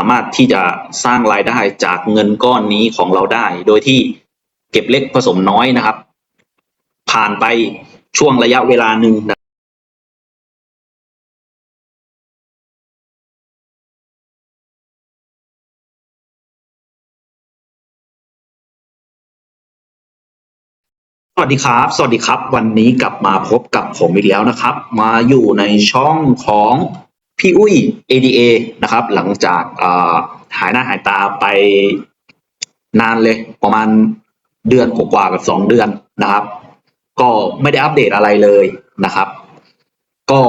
สามารถที่จะสร้างรายได้จากเงินก้อนนี้ของเราได้ โดยที่เก็บเล็กผสมน้อยนะครับ ผ่านไปช่วงระยะเวลาหนึ่งนะสวัสดีครับ สวัสดีครับ วันนี้กลับมาพบกับผมอีกแล้วนะครับ มาอยู่ในช่องของ พี่อุ้ย ADA นะครับ หลังจากหายหน้าหายตาไปนานเลย ประมาณเดือนกว่ากับสองเดือนนะครับ ก็ไม่ได้อัปเดตอะไรเลยนะครับ ก็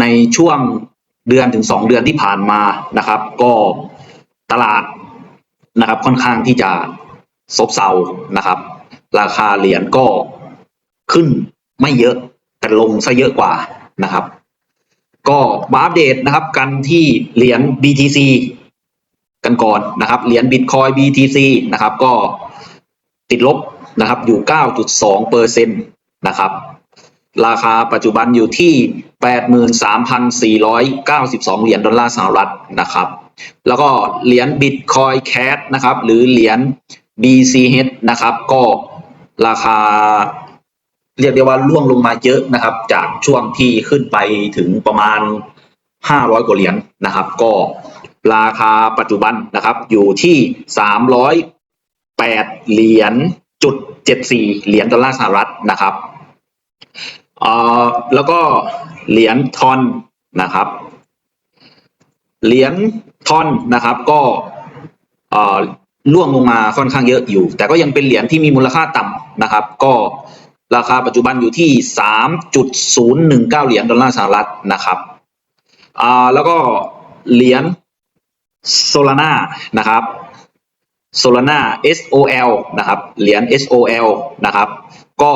ในช่วงเดือนถึงสองเดือนที่ผ่านมานะครับ ก็ตลาดนะครับค่อนข้างที่จะซบเซานะครับ ราคาเหรียญก็ขึ้นไม่เยอะแต่ลงซะเยอะกว่านะครับ ก็มาอัปเดตนะครับกันที่เหรียญ BTC กันก่อนนะครับเหรียญ Bitcoin BTC นะครับก็ติดลบนะครับอยู่ 9.2เปอร์เซ็นต์นะครับราคาปัจจุบันอยู่ที่ 83,492 เหรียญดอลลาร์สหรัฐนะครับ แล้วก็เหรียญ Bitcoin Cash นะครับหรือเหรียญ BCH นะครับก็ราคา เรียกได้ว่าล่วงลงมาเยอะนะครับ จากช่วงที่ขึ้นไปถึงประมาณ 500 กว่าเหรียญนะครับ ก็ราคาปัจจุบันนะครับ อยู่ที่ 308 เหรียญจุด74 เหรียญดอลลาร์สหรัฐนะครับเอ่อแล้วก็เหรียญทอนนะครับ เหรียญทอนนะครับ ก็เอ่อล่วงลงมาค่อนข้างเยอะอยู่ แต่ก็ยังเป็นเหรียญที่มีมูลค่าต่ำนะครับ ก็ ราคาปัจจุบันอยู่ที่ 3.019 เหรียญดอลลาร์สหรัฐนะครับอ่าแล้วก็เหรียญโซลาร่านะครับโซลาร่า SOL นะครับเหรียญ SOL นะครับ ก็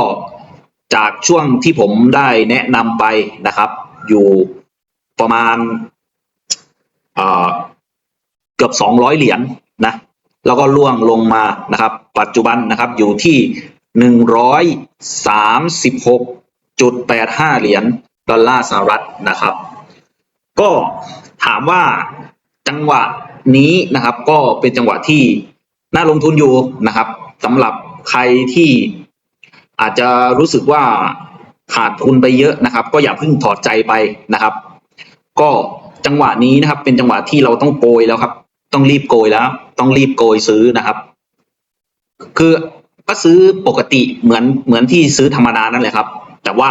จากช่วงที่ผมได้แนะนำไปนะครับ อยู่ประมาณเอ่อเกือบ 200 เหรียญนะแล้วก็ล่วงลงมานะครับ ปัจจุบันนะครับอยู่ที่ หนึ่งร้อยสามสิบหกจุดแปดห้าเหรียญดอลลาร์สหรัฐนะครับ ก็ถามว่าจังหวะนี้นะครับ ก็เป็นจังหวะที่น่าลงทุนอยู่นะครับสำหรับใครที่อาจจะรู้สึกว่าขาดทุนไปเยอะนะครับ ก็อย่าเพิ่งถอดใจไปนะครับ ก็จังหวะนี้นะครับ เป็นจังหวะที่เราต้องโกยแล้วครับ ต้องรีบโกยแล้ว ต้องรีบโกยซื้อนะครับ คือ ก็ซื้อปกติเหมือนเหมือนที่ซื้อธรรมดานั่นแหละครับ แต่ว่า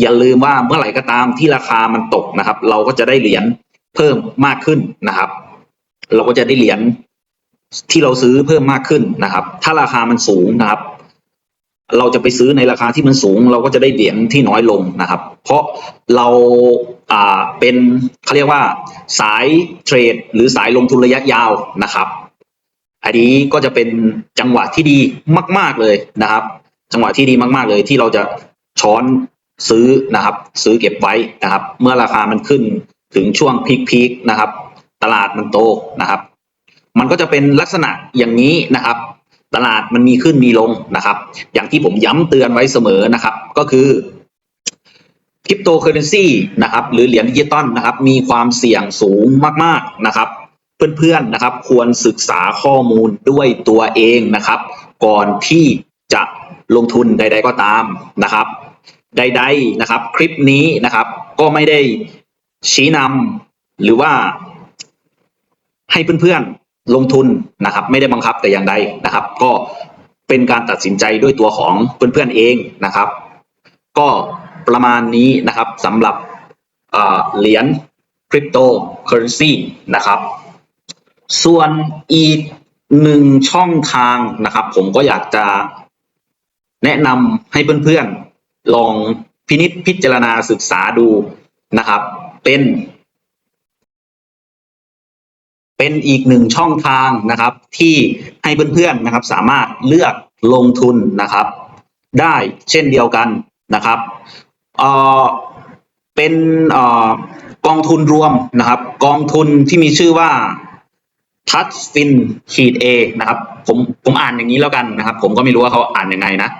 อย่าลืมว่าเมื่อไหร่ก็ตามที่ราคามันตกนะครับ เราก็จะได้เหรียญเพิ่มมากขึ้นนะครับ เราก็จะได้เหรียญที่เราซื้อเพิ่มมากขึ้นนะครับ ถ้าราคามันสูงนะครับ เราจะไปซื้อในราคาที่มันสูง เราก็จะได้เหรียญที่น้อยลงนะครับ เพราะเราอ่าเป็นเขาเรียกว่า สายเทรด หรือสายลงทุนระยะยาวนะครับ อันนี้ก็จะเป็นจังหวะที่ดีมาก ๆเลยนะครับ จังหวะที่ดีมากๆเลยที่เราจะช้อนซื้อนะครับ ซื้อเก็บไว้นะครับ เมื่อราคามันขึ้นถึงช่วงพีคๆนะครับ ตลาดมันโตนะครับ มันก็จะเป็นลักษณะอย่างนี้นะครับ ตลาดมันมีขึ้นมีลงนะครับ อย่างที่ผมย้ำเตือนไว้เสมอนะครับ ก็คือคริปโตเคอเรนซีนะครับหรือเหรียญดิจิตอลนะครับ มีความเสี่ยงสูงมากๆนะครับ เพื่อนๆนะครับ ควรศึกษาข้อมูลด้วยตัวเองนะครับ ก่อนที่จะลงทุนใด ๆก็ตามนะครับ ใด ๆนะครับ คลิปนี้นะครับ ก็ไม่ได้ชี้นำหรือว่าให้เพื่อนๆลงทุนนะครับ ไม่ได้บังคับแต่อย่างใดนะครับ ก็เป็นการตัดสินใจด้วยตัวของเพื่อนๆเองนะครับ ก็ประมาณนี้นะครับสำหรับเหรียญคริปโตเคอเรนซีนะครับ ส่วนอีกหนึ่งช่องทางนะครับ ผมก็อยากจะแนะนำให้เพื่อนๆลองพินิจพิจารณาศึกษาดูนะครับ เป็น เป็นอีกหนึ่งช่องทางนะครับ ที่ให้เพื่อนๆนะครับ สามารถเลือกลงทุนนะครับ ได้เช่นเดียวกันนะครับเอ่อเป็นเอ่อกองทุนรวมนะครับ กองทุนที่มีชื่อว่า ทัชฟินขีดเอนะครับ ผมผมอ่านอย่างนี้แล้วกันนะครับ ผมก็ไม่รู้ว่าเขาอ่านยังไงนะ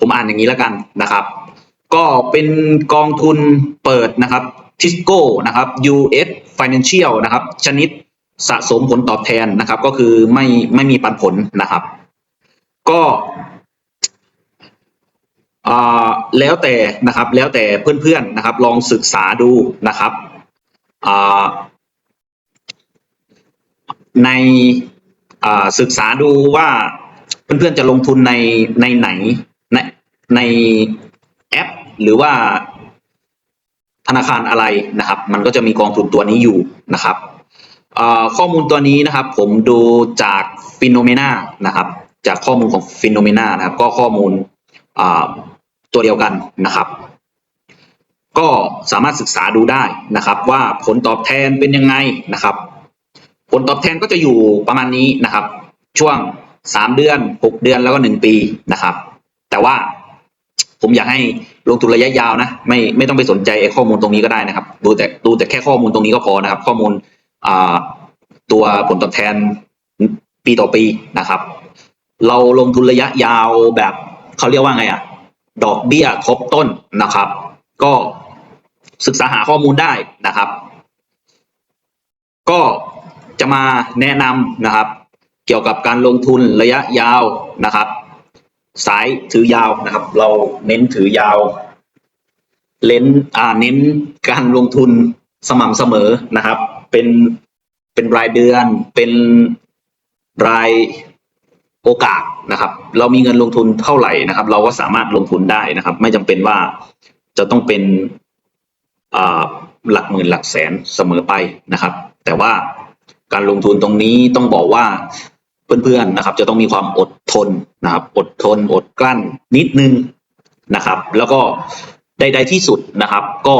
ผมอ่านอย่างนี้แล้วกันนะครับ ก็เป็นกองทุนเปิดนะครับทิสโก้นะครับ US Financial นะครับ ชนิดสะสมผลตอบแทนนะครับ ก็คือไม่ไม่มีปันผลนะครับ ก็อ่าแล้วแต่นะครับ แล้วแต่เพื่อนๆนะครับ ลองศึกษาดูนะครับอ่า ในศึกษาดูว่าเพื่อนๆจะลงทุนในในไหนในในแอป หรือว่าธนาคารอะไรนะครับ มันก็จะมีกองทุนตัวนี้อยู่นะครับข้อมูลตัวนี้นะครับ ผมดูจากฟิโนเมนานะครับ จากข้อมูลของฟิโนเมนานะครับ ก็ข้อมูลตัวเดียวกันนะครับ ก็สามารถศึกษาดูได้นะครับ ว่าผลตอบแทนเป็นยังไงนะครับ ผลตอบแทนก็จะอยู่ประมาณนี้นะครับ ช่วงสามเดือนหกเดือนแล้วก็หนึ่งปีนะครับ แต่ว่าผมอยากให้ลงทุนระยะยาวนะไม่ไม่ต้องไปสนใจไอ้ข้อมูลตรงนี้ก็ได้นะครับ ดูแต่ดูแต่แค่ข้อมูลตรงนี้ก็พอนะครับ ข้อมูลตัวผลตอบแทนปีต่อปีนะครับ เราลงทุนระยะยาวแบบเขาเรียกว่าไงอะดอกเบี้ยทบต้นนะครับ ก็ศึกษาหาข้อมูลได้นะครับ ก็ จะมาแนะนำนะครับ เกี่ยวกับการลงทุนระยะยาวนะครับ สายถือยาวนะครับ เราเน้นถือยาวเน้นอ่าเน้นการลงทุนสม่ำเสมอนะครับ เป็นเป็นรายเดือนเป็นรายโอกาสนะครับ เรามีเงินลงทุนเท่าไหร่นะครับ เราก็สามารถลงทุนได้นะครับ ไม่จำเป็นว่าจะต้องเป็นหลักหมื่นหลักแสนเสมอไปนะครับ แต่ว่า การลงทุนตรงนี้ต้องบอกว่าเพื่อนๆนะครับ จะต้องมีความอดทนนะครับ อดทน อดกลั้นนิดนึงนะครับ แล้วก็ใดๆที่สุดนะครับ ก็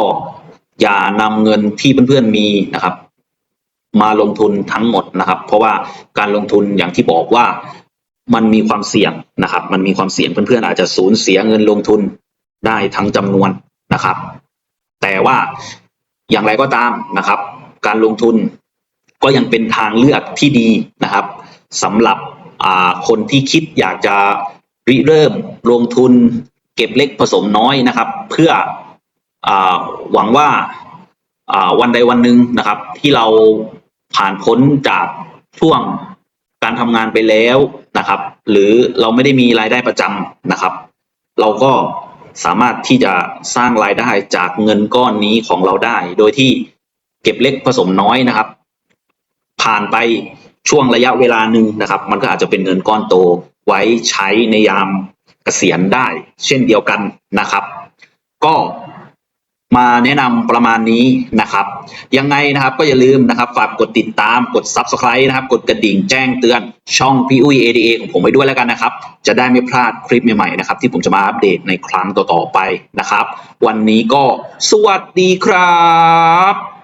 อย่านำเงินที่เพื่อนๆมีนะครับ มาลงทุนทั้งหมดนะครับ เพราะว่าการลงทุนอย่างที่บอกว่ามันมีความเสี่ยงนะครับ มันมีความเสี่ยงเพื่อนๆอาจจะสูญเสียเงินลงทุนได้ทั้งจำนวนนะครับ แต่ว่าอย่างไรก็ตามนะครับ การลงทุน ก็ยังเป็นทางเลือกที่ดีนะครับสำหรับคนที่คิดอยากจะริเริ่มลงทุนเก็บเล็กผสมน้อยนะครับ เพื่ออหวังว่าวันใดวันหนึ่งนะครับ ที่เราผ่านพ้นจากช่วงการทำงานไปแล้วนะครับ หรือเราไม่ได้มีรายได้ประจำนะครับ เราก็สามารถที่จะสร้างรายได้จากเงินก้อนนี้ของเราได้ โดยที่เก็บเล็กผสมน้อยนะครับ ผ่านไปช่วงระยะเวลาหนึ่งนะครับ มันก็อาจจะเป็นเงินก้อนโตไว้ใช้ในยามเกษียณได้ เช่นเดียวกันนะครับ ก็มาแนะนำประมาณนี้นะครับ ยังไงนะครับก็อย่าลืมนะครับ ฝากกดติดตามกด subscribe นะครับ กดกระดิ่งแจ้งเตือนช่องพี่อุ้ย ADA ของผมไว้ด้วยแล้วกันนะครับ จะได้ไม่พลาดคลิปใหม่ๆนะครับ ที่ผมจะมาอัปเดตในครั้งต่อๆไปนะครับ วันนี้ก็สวัสดีครับ